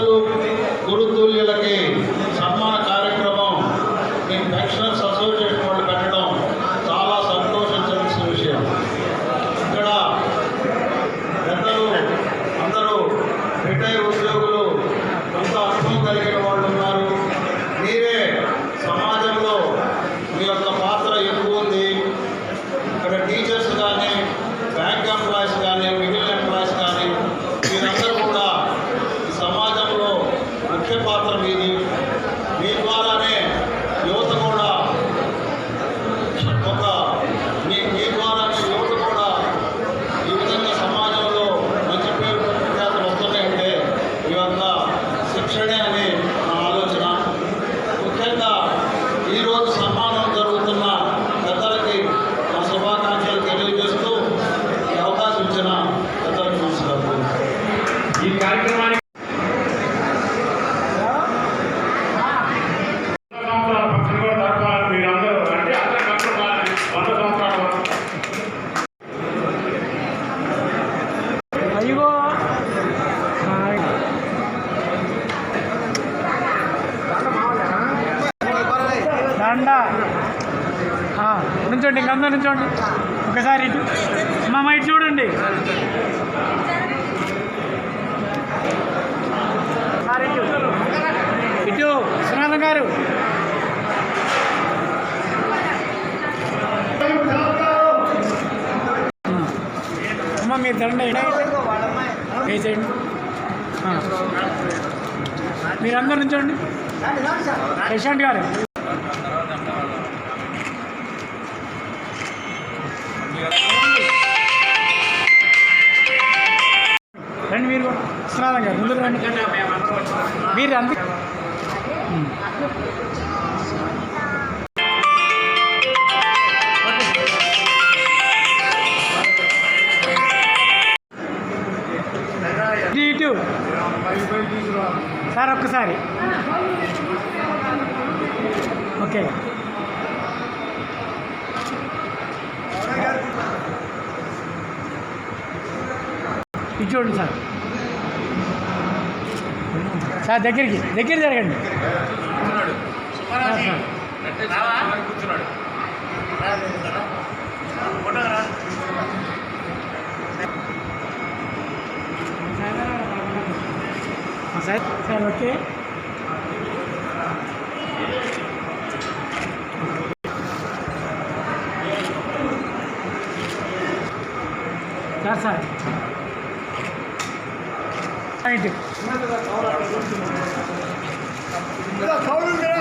గురువులు గురుతుల్యులకి సన్మాన కార్యక్రమం. ఈ పెన్షనర్స్ అసోసియేషన్ సన్మానం జరుగుతున్న పెద్దలకి నా శుభాకాంక్షలు తెలియజేస్తూ ఈ అవకాశం ఇచ్చిన పెద్దలకు నమస్కారం. ఈ కార్యక్రమానికి వంద దండ నుంచోండి ఇంకందరూ నుంచోండి. ఒకసారి ఇటు. మా ఇటు చూడండి. ఇటు. సునాథం గారు. అమ్మ మీరు దండ వేసేయండి మీరందరూ నుంచోండి. ప్రశాంత్ గారు. మీరు అంత ఇటు. సార్ ఒక్కసారి. ఓకే. ఇది చూడండి సార్. సార్ దగ్గరికి దగ్గర జరగండి. Sir, sir. ఆ, సార్ సార్. 내가 가오라. 내가